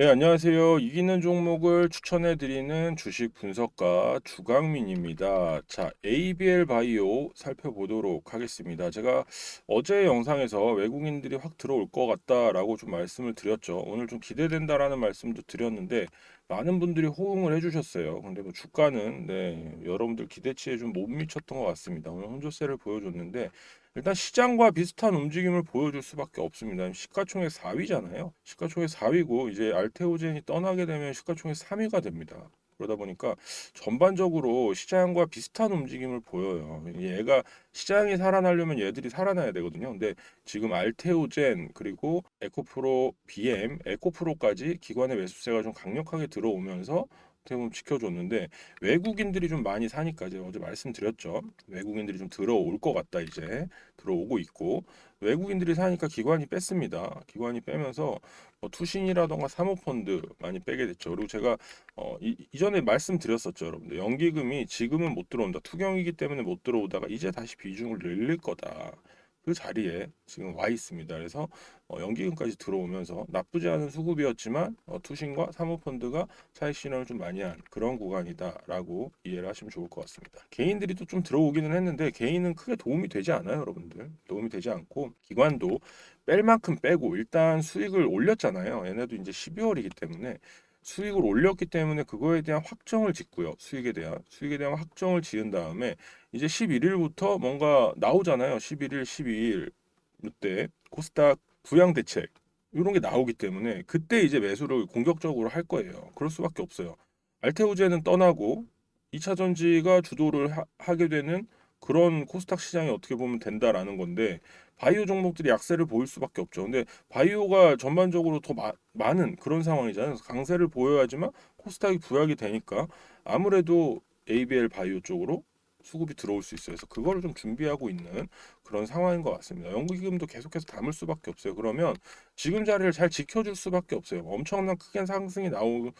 네, 안녕하세요. 이기는 종목을 추천해 드리는 주식 분석가 주강민입니다. 자, ABL 바이오 살펴보도록 하겠습니다. 제가 어제 영상에서 외국인들이 확 들어올 것 같다라고 좀 말씀을 드렸죠. 오늘 좀 기대된다라는 말씀도 드렸는데 많은 분들이 호응을 해주셨어요. 근데 뭐 주가는 네, 여러분들 기대치에 좀 못 미쳤던 것 같습니다. 오늘 혼조세를 보여줬는데 일단 시장과 비슷한 움직임을 보여줄 수밖에 없습니다. 시가총액 4위잖아요. 시가총액 4위고 이제 알테오젠이 떠나게 되면 시가총액 3위가 됩니다. 그러다 보니까 전반적으로 시장과 비슷한 움직임을 보여요. 얘가 시장이 살아나려면 얘들이 살아나야 되거든요. 근데 지금 알테오젠 그리고 에코프로 BM, 에코프로까지 기관의 매수세가 좀 강력하게 들어오면서 어떻게 보면 지켜줬는데 외국인들이 좀 많이 사니까 이제 어제 말씀드렸죠. 외국인들이 좀 들어올 것 같다 이제 들어오고 있고 외국인들이 사니까 기관이 뺐습니다. 기관이 빼면서 뭐 투신이라던가 사모펀드 많이 빼게 됐죠. 그리고 제가 어, 이, 이전에 말씀드렸었죠, 여러분들. 연기금이 지금은 못 들어온다. 투경이기 때문에 못 들어오다가 이제 다시 비중을 늘릴 거다. 그 자리에 지금 와 있습니다. 그래서 어, 연기금까지 들어오면서 나쁘지 않은 수급이었지만 어, 투신과 사모펀드가 차익 실현을 좀 많이 한 그런 구간이다라고 이해를 하시면 좋을 것 같습니다. 개인들이 또 좀 들어오기는 했는데 개인은 크게 도움이 되지 않아요, 여러분들. 도움이 되지 않고 기관도 뺄 만큼 빼고 일단 수익을 올렸잖아요. 얘네도 이제 12월이기 때문에 수익을 올렸기 때문에 그거에 대한 확정을 짓고요. 수익에 대한 수익에 대한 확정을 지은 다음에 이제 11일부터 뭔가 나오잖아요. 11일, 12일 이때 코스닥 부양 대책 이런 게 나오기 때문에 그때 이제 매수를 공격적으로 할 거예요. 그럴 수밖에 없어요. 알테오제는 떠나고 2차 전지가 주도를 하, 게 되는 그런 코스닥 시장이 어떻게 보면 된다라는 건데 바이오 종목들이 약세를 보일 수밖에 없죠. 근데 바이오가 전반적으로 더 마, 많은 그런 상황이잖아요. 강세를 보여야지만 코스닥이 부약이 되니까 아무래도 ABL 바이오 쪽으로 수급이 들어올 수 있어요. 그래서 그거를 좀 준비하고 있는 그런 상황인 것 같습니다. 연기금도 계속해서 담을 수밖에 없어요. 그러면 지금 자리를 잘 지켜줄 수밖에 없어요. 엄청난 크게 상승이 나오는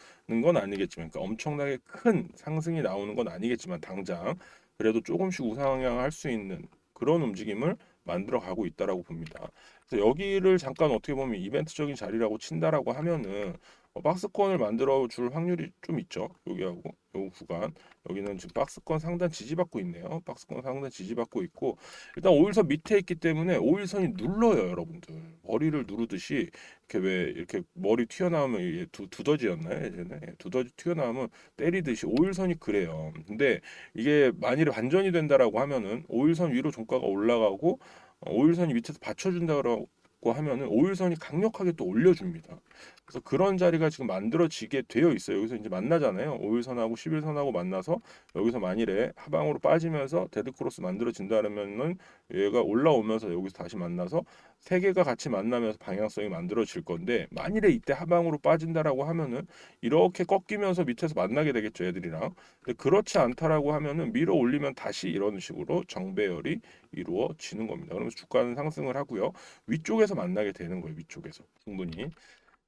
건 아니겠지만, 그러니까 엄청나게 큰 상승이 나오는 건 아니겠지만 당장 그래도 조금씩 우상향할 수 있는 그런 움직임을 만들어 가고 있다라고 봅니다. 그래서 여기를 잠깐 어떻게 보면 이벤트적인 자리라고 친다라고 하면은 어, 박스권을 만들어 줄 확률이 좀 있죠. 여기하고 요 구간 여기는 지금 박스권 상단 지지받고 있네요. 박스권 상단 지지받고 있고 일단 5일선 밑에 있기 때문에 5일선이 눌러요, 여러분들. 머리를 누르듯이 이렇게 왜 이렇게 머리 튀어나오면 이게 두, 두더지였나요? 예전에 예, 두더지 튀어나오면 때리듯이 5일선이 그래요. 근데 이게 만일에 반전이 된다라고 하면은 5일선 위로 종가가 올라가고 5일선이 어, 밑에서 받쳐준다고 하면은 5일선이 강력하게 또 올려줍니다. 그래서 그런 자리가 지금 만들어지게 되어 있어요. 여기서 이제 만나잖아요. 5일선하고 11선하고 만나서 여기서 만일에 하방으로 빠지면서 데드크로스 만들어진다면은 얘가 올라오면서 여기서 다시 만나서 세 개가 같이 만나면서 방향성이 만들어질 건데 만일에 이때 하방으로 빠진다라고 하면은 이렇게 꺾이면서 밑에서 만나게 되겠죠 애들이랑. 근데 그렇지 않다라고 하면은 밀어 올리면 다시 이런 식으로 정배열이 이루어지는 겁니다. 그러면서 주가는 상승을 하고요. 위쪽에서 만나게 되는 거예요 위쪽에서. 충분히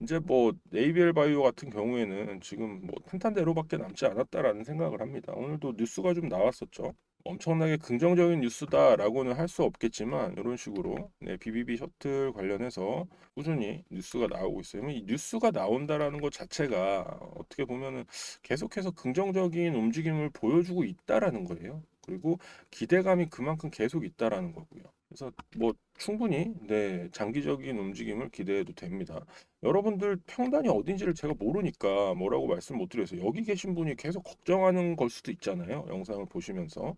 이제 뭐 네이비엘 바이오 같은 경우에는 지금 뭐 탄탄대로밖에 남지 않았다라는 생각을 합니다. 오늘도 뉴스가 좀 나왔었죠. 엄청나게 긍정적인 뉴스다라고는 할 수 없겠지만 이런 식으로 네, BBB 셔틀 관련해서 꾸준히 뉴스가 나오고 있어요. 이 뉴스가 나온다라는 것 자체가 어떻게 보면은 계속해서 긍정적인 움직임을 보여주고 있다라는 거예요. 그리고 기대감이 그만큼 계속 있다라는 거고요. 그래서 뭐 충분히 네, 장기적인 움직임을 기대해도 됩니다. 여러분들 평단이 어딘지를 제가 모르니까 뭐라고 말씀 못 드려서 여기 계신 분이 계속 걱정하는 걸 수도 있잖아요. 영상을 보시면서.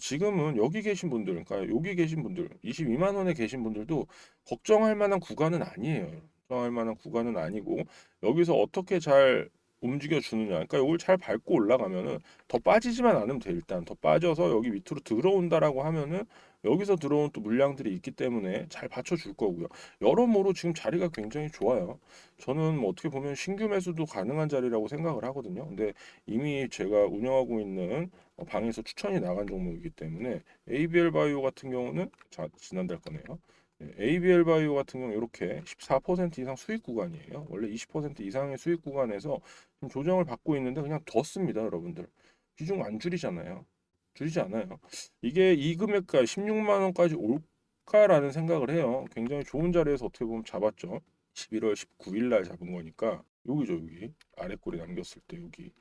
지금은 여기 계신 분들, 그러니까 여기 계신 분들, 22만 원에 계신 분들도 걱정할 만한 구간은 아니에요. 걱정할 만한 구간은 아니고 여기서 어떻게 잘 움직여 주느냐. 그러니까 이걸 잘 밟고 올라가면은 더 빠지지만 않으면 돼 일단 더 빠져서 여기 밑으로 들어온다라고 하면은 여기서 들어온 또 물량들이 있기 때문에 잘 받쳐줄 거고요. 여러모로 지금 자리가 굉장히 좋아요. 저는 뭐 어떻게 보면 신규 매수도 가능한 자리라고 생각을 하거든요. 근데 이미 제가 운영하고 있는 어, 방에서 추천이 나간 종목이기 때문에 ABL 바이오 같은 경우는 자 지난달 거네요. ABL 바이오 같은 경우 이렇게 14% 이상 수익 구간이에요. 원래 20% 이상의 수익 구간에서 좀 조정을 받고 있는데 그냥 뒀습니다, 여러분들. 비중 안 줄이잖아요. 줄이지 않아요. 이게 이 금액까지 16만 원까지 올까라는 생각을 해요. 굉장히 좋은 자리에서 어떻게 보면 잡았죠. 11월 19일 날 잡은 거니까 여기죠 여기 아래 꼬리 남겼을 때 여기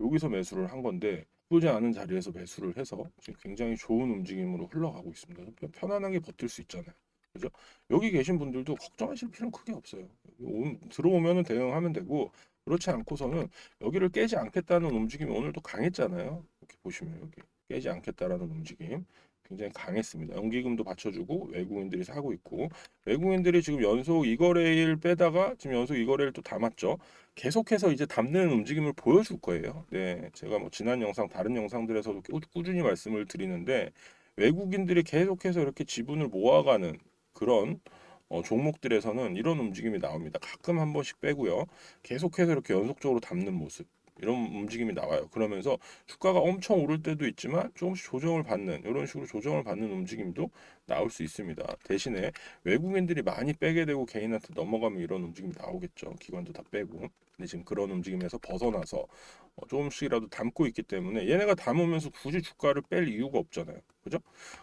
여기서 매수를 한 건데 나쁘지 않은 자리에서 매수를 해서 지금 굉장히 좋은 움직임으로 흘러가고 있습니다. 편- 편안하게 버틸 수 있잖아요. 그죠? 여기 계신 분들도 걱정하실 필요는 크게 없어요. 오- 들어오면은 대응하면 되고 그렇지 않고서는 여기를 깨지 않겠다는 움직임이 오늘도 강했잖아요. 이렇게 보시면 여기 깨지 않겠다라는 움직임 굉장히 강했습니다. 연기금도 받쳐주고 외국인들이 사고 있고 외국인들이 지금 연속 이거래일 빼다가 지금 연속 이거래일 또 담았죠. 계속해서 이제 담는 움직임을 보여줄 거예요. 네, 제가 뭐 지난 영상 다른 영상들에서도 꾸- 꾸준히 말씀을 드리는데 외국인들이 계속해서 이렇게 지분을 모아가는 그런 어, 종목들에서는 이런 움직임이 나옵니다. 가끔 한 번씩 빼고요. 계속해서 이렇게 연속적으로 담는 모습. 이런 움직임이 나와요. 그러면서 주가가 엄청 오를 때도 있지만 조금씩 조정을 받는 이런 식으로 조정을 받는 움직임도 나올 수 있습니다. 대신에 외국인들이 많이 빼게 되고 개인한테 넘어가면 이런 움직임이 나오겠죠. 기관도 다 빼고. 근데 지금 그런 움직임에서 벗어나서 어, 조금씩이라도 담고 있기 때문에 얘네가 담으면서 굳이 주가를 뺄 이유가 없잖아요. 그죠?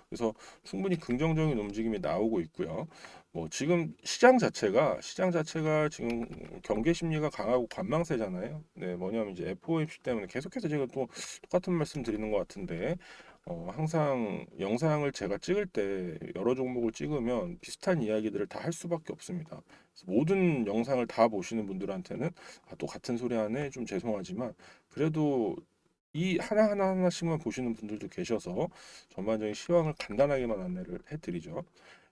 그래서 충분히 긍정적인 움직임이 나오고 있고요. 뭐 지금 시장 자체가 시장 자체가 지금 경계 심리가 강하고 관망세잖아요. 네, 뭐냐면 이제 FOMC 때문에 계속해서 제가 또 똑같은 말씀 드리는 것 같은데 어, 항상 영상을 제가 찍을 때 여러 종목을 찍으면 비슷한 이야기들을 다 할 수밖에 없습니다. 모든 영상을 다 보시는 분들한테는 아, 또 같은 소리 하네 좀 죄송하지만 그래도 이 하나하나 하나씩만 보시는 분들도 계셔서 전반적인 시황을 간단하게만 안내를 해드리죠.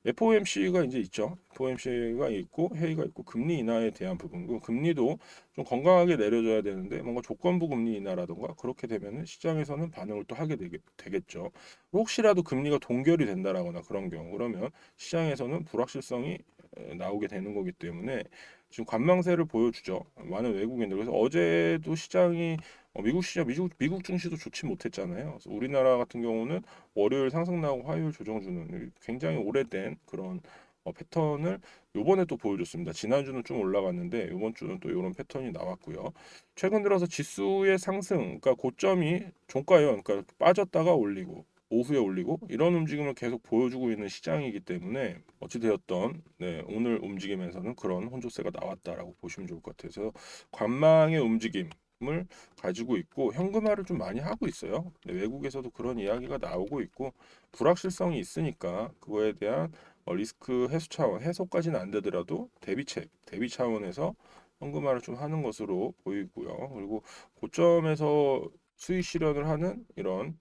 FOMC가 이제 있죠. FOMC가 있고 회의가 있고 금리 인하에 대한 부분. 그 금리도 좀 건강하게 내려줘야 되는데 뭔가 조건부 금리 인하라던가 그렇게 되면은 시장에서는 반응을 또 하게 되겠, 되겠죠. 혹시라도 금리가 동결이 된다라거나 그런 경우 그러면 시장에서는 불확실성이 에, 나오게 되는 거기 때문에 지금 관망세를 보여주죠. 많은 외국인들. 그래서 어제도 시장이 어, 미국 시장, 미국, 미국 증시도 좋지 못했잖아요. 그래서 우리나라 같은 경우는 월요일 상승 나오고 화요일 조정 주는 굉장히 오래된 그런 어, 패턴을 요번에 또 보여줬습니다. 지난주는 좀 올라갔는데 요번 주는 또 이런 패턴이 나왔고요. 최근 들어서 지수의 상승, 그러니까 고점이 종가요. 그러니까 빠졌다가 올리고 오후에 올리고 이런 움직임을 계속 보여주고 있는 시장이기 때문에 어찌되었던 네, 오늘 움직임에서는 그런 혼조세가 나왔다라고 보시면 좋을 것 같아서 관망의 움직임 을 가지고 있고 현금화를 좀 많이 하고 있어요. 외국에서도 그런 이야기가 나오고 있고 불확실성이 있으니까 그거에 대한 어, 리스크 해소 차원 해소까지는 안 되더라도 대비책 대비 차원에서 현금화를 좀 하는 것으로 보이고요. 그리고 고점에서 수익 실현을 하는 이런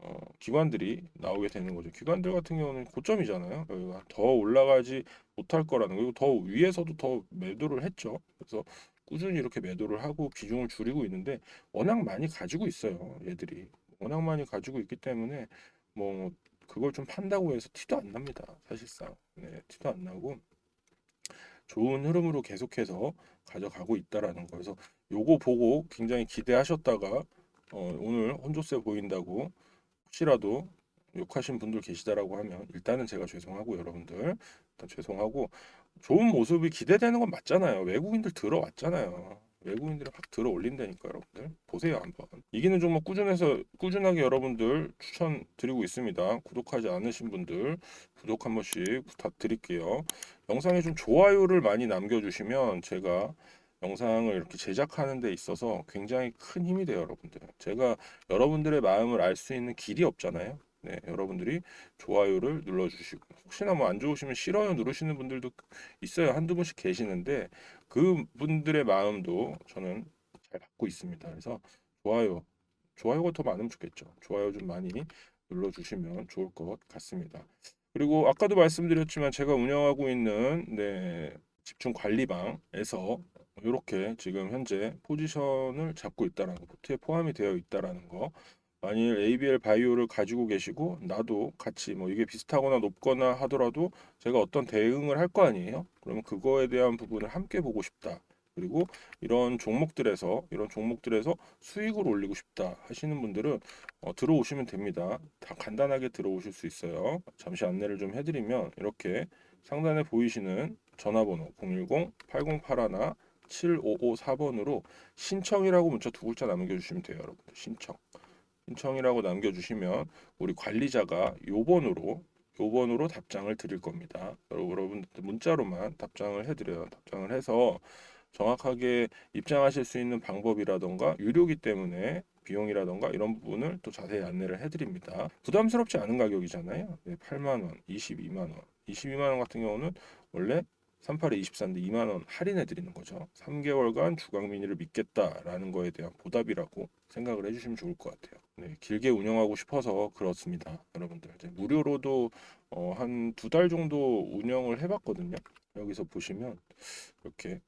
어, 기관들이 나오게 되는 거죠. 기관들 같은 경우는 고점이잖아요. 여기가 더 올라가지 못할 거라는 거. 그리고 더 위에서도 더 매도를 했죠. 그래서 꾸준히 이렇게 매도를 하고 비중을 줄이고 있는데 워낙 많이 가지고 있어요. 얘들이 워낙 많이 가지고 있기 때문에 뭐 그걸 좀 판다고 해서 티도 안 납니다. 사실상 네, 티도 안 나고 좋은 흐름으로 계속해서 가져가고 있다라는 거. 그래서 요거 보고 굉장히 기대하셨다가 어, 오늘 혼조세 보인다고 혹시라도 욕하신 분들 계시다라고 하면 일단은 제가 죄송하고 여러분들 일단 죄송하고 좋은 모습이 기대되는 건 맞잖아요. 외국인들 들어왔잖아요. 외국인들이 확 들어 올린다니까 여러분들 보세요 한번 이기는 종목 꾸준해서 꾸준하게 여러분들 추천드리고 있습니다 구독하지 않으신 분들 구독 한 번씩 부탁드릴게요 영상에 좀 좋아요를 많이 남겨주시면 제가 영상을 이렇게 제작하는 데 있어서 굉장히 큰 힘이 돼요 여러분들. 제가 여러분들의 마음을 알 수 있는 길이 없잖아요. 네, 여러분들이 좋아요를 눌러주시고 혹시나 뭐 안 좋으시면 싫어요 누르시는 분들도 있어요. 한두 분씩 계시는데 그 분들의 마음도 저는 잘 받고 있습니다. 그래서 좋아요 좋아요가 더 많으면 좋겠죠. 좋아요 좀 많이 눌러주시면 좋을 것 같습니다. 그리고 아까도 말씀드렸지만 제가 운영하고 있는 네, 집중 관리방에서 이렇게 지금 현재 포지션을 잡고 있다라는 거, 포트에 포함이 되어 있다라는 거 만일 ABL 바이오를 가지고 계시고 나도 같이 뭐 이게 비슷하거나 높거나 하더라도 제가 어떤 대응을 할 거 아니에요? 그러면 그거에 대한 부분을 함께 보고 싶다. 그리고 이런 종목들에서 이런 종목들에서 수익을 올리고 싶다 하시는 분들은 어, 들어오시면 됩니다. 다 간단하게 들어오실 수 있어요. 잠시 안내를 좀 해드리면 이렇게 상단에 보이시는 전화번호 010-8081 7554번으로 신청이라고 문자 두 글자 남겨주시면 돼요, 여러분들. 신청. 신청이라고 남겨주시면 우리 관리자가 요번으로 요번으로 답장을 드릴 겁니다. 여러분 문자로만 답장을 해드려요. 답장을 해서 정확하게 입장하실 수 있는 방법이라던가 유료기 때문에 비용이라던가 이런 부분을 또 자세히 안내를 해드립니다. 부담스럽지 않은 가격이잖아요. 네, 8만 원, 22만 원, 22만 원 같은 경우는 원래 38에 24인데 2만 원 할인해 드리는 거죠. 3개월간 주광미니를 믿겠다라는 거에 대한 보답이라고 생각을 해주시면 좋을 것 같아요. 네, 길게 운영하고 싶어서 그렇습니다, 여러분들. 이제 무료로도 어, 한두 달 정도 운영을 해봤거든요. 여기서 보시면 이렇게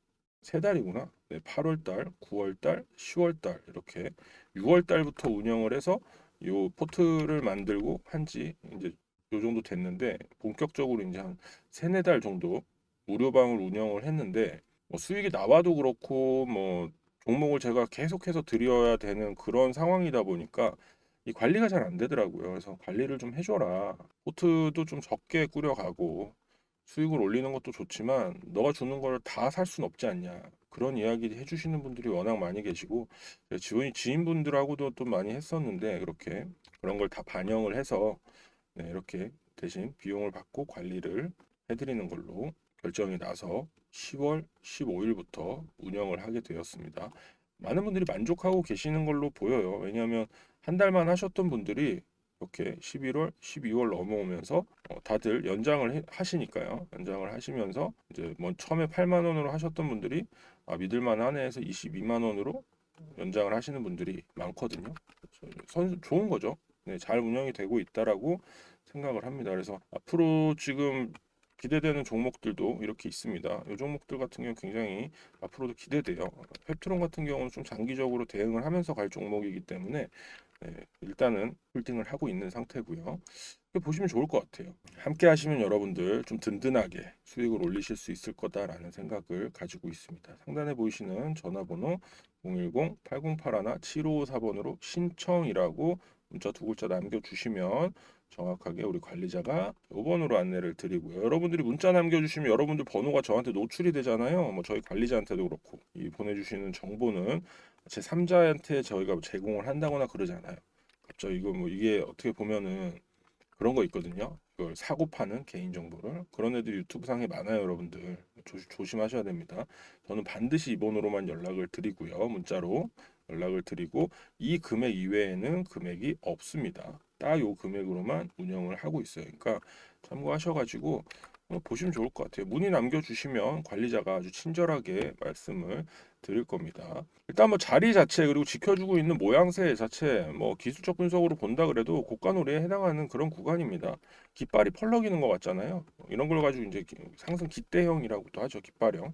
세 달이구나. 네, 8월 달, 9월 달, 10월 달 이렇게 6월 달부터 운영을 해서 요 포트를 만들고 한지 이제 요 정도 됐는데 본격적으로 이제 한 세네 달 정도 무료방을 운영을 했는데 뭐 수익이 나와도 그렇고 뭐 종목을 제가 계속해서 드려야 되는 그런 상황이다 보니까 이 관리가 잘 안 되더라고요. 그래서 관리를 좀 해줘라. 포트도 좀 적게 꾸려가고 수익을 올리는 것도 좋지만 너가 주는 걸 다 살 수는 없지 않냐. 그런 이야기 해주시는 분들이 워낙 많이 계시고 지원이 지인분들하고도 또 많이 했었는데 그렇게 그런 걸 다 반영을 해서 네, 이렇게 대신 비용을 받고 관리를 해드리는 걸로 결정이 나서 10월 15일부터 운영을 하게 되었습니다. 많은 분들이 만족하고 계시는 걸로 보여요. 왜냐하면 한 달만 하셨던 분들이 이렇게 11월, 12월 넘어오면서 어, 다들 연장을 해- 하시니까요. 연장을 하시면서 이제 뭐 처음에 8만 원으로 하셨던 분들이 아, 믿을만 하네 해서 22만 원으로 연장을 하시는 분들이 많거든요. 선 좋은 거죠. 네, 잘 운영이 되고 있다라고 생각을 합니다. 그래서 앞으로 지금 기대되는 종목들도 이렇게 있습니다. 이 종목들 같은 경우 굉장히 앞으로도 기대돼요. 펩트론 같은 경우는 좀 장기적으로 대응을 하면서 갈 종목이기 때문에 네, 일단은 홀딩을 하고 있는 상태고요. 보시면 좋을 것 같아요. 함께 하시면 여러분들 좀 든든하게 수익을 올리실 수 있을 거다라는 생각을 가지고 있습니다. 상단에 보이시는 전화번호 010-8081-7554번으로 신청이라고 문자 두 글자 남겨주시면 정확하게 우리 관리자가 5번으로 안내를 드리고요. 여러분들이 문자 남겨주시면 여러분들 번호가 저한테 노출이 되잖아요. 뭐 저희 관리자한테도 그렇고 이 보내주시는 정보는 제 3자한테 저희가 제공을 한다거나 그러지 않아요. 갑자기 이거 뭐 이게 어떻게 보면은 그런 거 있거든요. 이걸 사고 파는 개인 정보를 그런 애들이 유튜브 상에 많아요, 여러분들. 조, 조심 하셔야 됩니다. 저는 반드시 이 번호로만 연락을 드리고요. 문자로 연락을 드리고 이 금액 이외에는 금액이 없습니다. 딱 요 금액으로만 운영을 하고 있어요. 그러니까 참고하셔가지고 어, 보시면 좋을 것 같아요. 문의 남겨주시면 관리자가 아주 친절하게 말씀을 드릴 겁니다. 일단 뭐 자리 자체 그리고 지켜주고 있는 모양새 자체 뭐 기술적 분석으로 본다 그래도 고가놀이에 해당하는 그런 구간입니다. 깃발이 펄럭이는 것 같잖아요. 이런 걸 가지고 이제 기- 상승 기대형이라고도 하죠. 깃발형.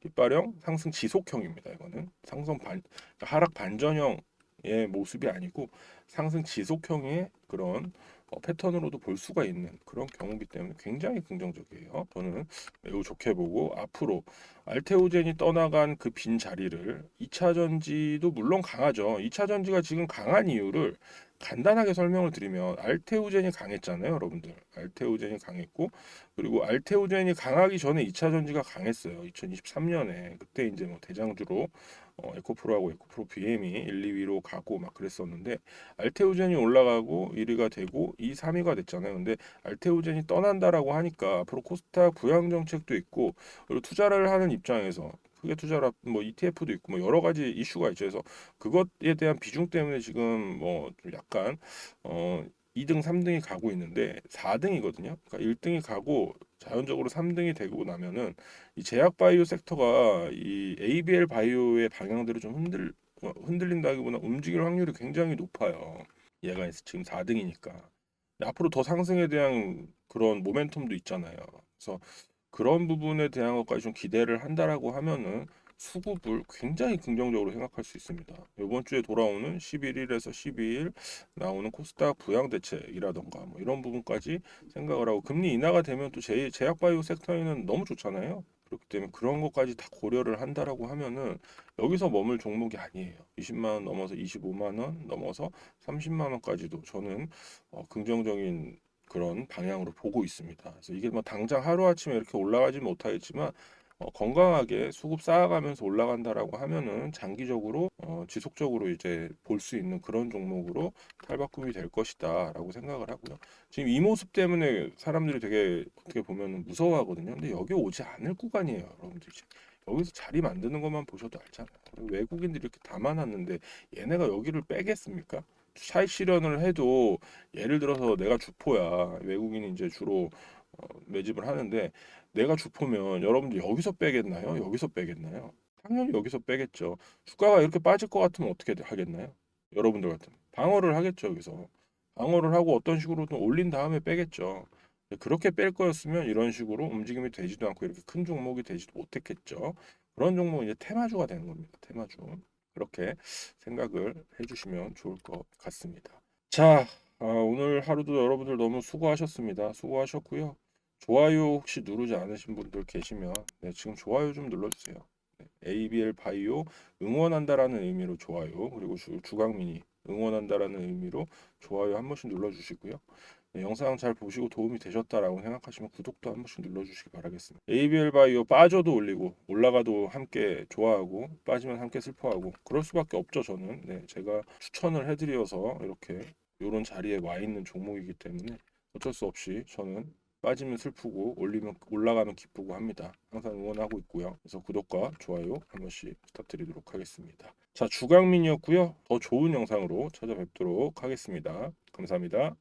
깃발형 상승 지속형입니다. 이거는 상승 반 하락 반전형의 모습이 아니고 상승 지속형의 그런 어, 패턴으로도 볼 수가 있는 그런 경우이기 때문에 굉장히 긍정적이에요. 저는 매우 좋게 보고 앞으로 알테오젠이 떠나간 그 빈 자리를 2차 전지도 물론 강하죠. 2차 전지가 지금 강한 이유를 간단하게 설명을 드리면 알테오젠이 강했잖아요, 여러분들. 알테오젠이 강했고 그리고 알테오젠이 강하기 전에 2차 전지가 강했어요. 2023년에 그때 이제 뭐 대장주로 어, 에코프로하고 에코프로 BM이 1, 2위로 가고 막 그랬었는데 알테오젠이 올라가고 1위가 되고 2, 3위가 됐잖아요. 근데 알테오젠이 떠난다라고 하니까 앞으로 코스닥 부양 정책도 있고 그리고 투자를 하는 입장에서 크게 투자를 앞- 뭐 ETF도 있고 뭐 여러 가지 이슈가 있죠. 그래서 그것에 대한 비중 때문에 지금 뭐 좀 약간 어 2등, 3등이 가고 있는데 4등이거든요. 그러니까 1등이 가고 자연적으로 3등이 되고 나면은 이 제약 바이오 섹터가 이 ABL 바이오의 방향대로 좀 흔들 어, 흔들린다기보다 움직일 확률이 굉장히 높아요. 얘가 지금 4등이니까. 앞으로 더 상승에 대한 그런 모멘텀도 있잖아요. 그래서 그런 부분에 대한 것까지 좀 기대를 한다라고 하면은 수급을 굉장히 긍정적으로 생각할 수 있습니다. 이번 주에 돌아오는 11일에서 12일 나오는 코스닥 부양 대책이라던가 뭐 이런 부분까지 생각을 하고 금리 인하가 되면 또 제, 제약 바이오 섹터에는 너무 좋잖아요. 그렇기 때문에 그런 것까지 다 고려를 한다라고 하면은 여기서 머물 종목이 아니에요. 20만 원 넘어서 25만 원 넘어서 30만 원까지도 저는 어, 긍정적인 그런 방향으로 보고 있습니다. 그래서 이게 뭐 당장 하루 아침에 이렇게 올라가지 못하겠지만 어, 건강하게 수급 쌓아가면서 올라간다라고 하면은 장기적으로 어, 지속적으로 이제 볼 수 있는 그런 종목으로 탈바꿈이 될 것이다라고 생각을 하고요. 지금 이 모습 때문에 사람들이 되게 어떻게 보면 무서워하거든요. 근데 여기 오지 않을 구간이에요, 여러분들. 이제 여기서 자리 만드는 것만 보셔도 알잖아요. 외국인들이 이렇게 담아놨는데 얘네가 여기를 빼겠습니까? 차익 실현을 해도 예를 들어서 내가 주포야 외국인이 이제 주로 어, 매집을 하는데 내가 주포면 여러분들 여기서 빼겠나요? 여기서 빼겠나요? 당연히 여기서 빼겠죠. 주가가 이렇게 빠질 것 같으면 어떻게 하겠나요? 여러분들 같으면 방어를 하겠죠 여기서 방어를 하고 어떤 식으로든 올린 다음에 빼겠죠. 그렇게 뺄 거였으면 이런 식으로 움직임이 되지도 않고 이렇게 큰 종목이 되지도 못했겠죠. 그런 종목은 이제 테마주가 되는 겁니다. 테마주. 그렇게 생각을 해주시면 좋을 것 같습니다. 자, 아, 오늘 하루도 여러분들 너무 수고하셨습니다. 수고하셨고요. 좋아요 혹시 누르지 않으신 분들 계시면 네, 지금 좋아요 좀 눌러주세요. 네, ABL 바이오 응원한다라는 의미로 좋아요 그리고 주, 주강민이 응원한다라는 의미로 좋아요 한 번씩 눌러주시고요. 네, 영상 잘 보시고 도움이 되셨다라고 생각하시면 구독도 한 번씩 눌러주시기 바라겠습니다. ABL 바이오 빠져도 올리고 올라가도 함께 좋아하고 빠지면 함께 슬퍼하고 그럴 수밖에 없죠 저는. 네, 제가 추천을 해드려서 이렇게 이런 자리에 와 있는 종목이기 때문에 어쩔 수 없이 저는 빠지면 슬프고 올리면 올라가면 기쁘고 합니다. 항상 응원하고 있고요. 그래서 구독과 좋아요 한 번씩 부탁드리도록 하겠습니다. 자 주강민이었고요. 더 좋은 영상으로 찾아뵙도록 하겠습니다. 감사합니다.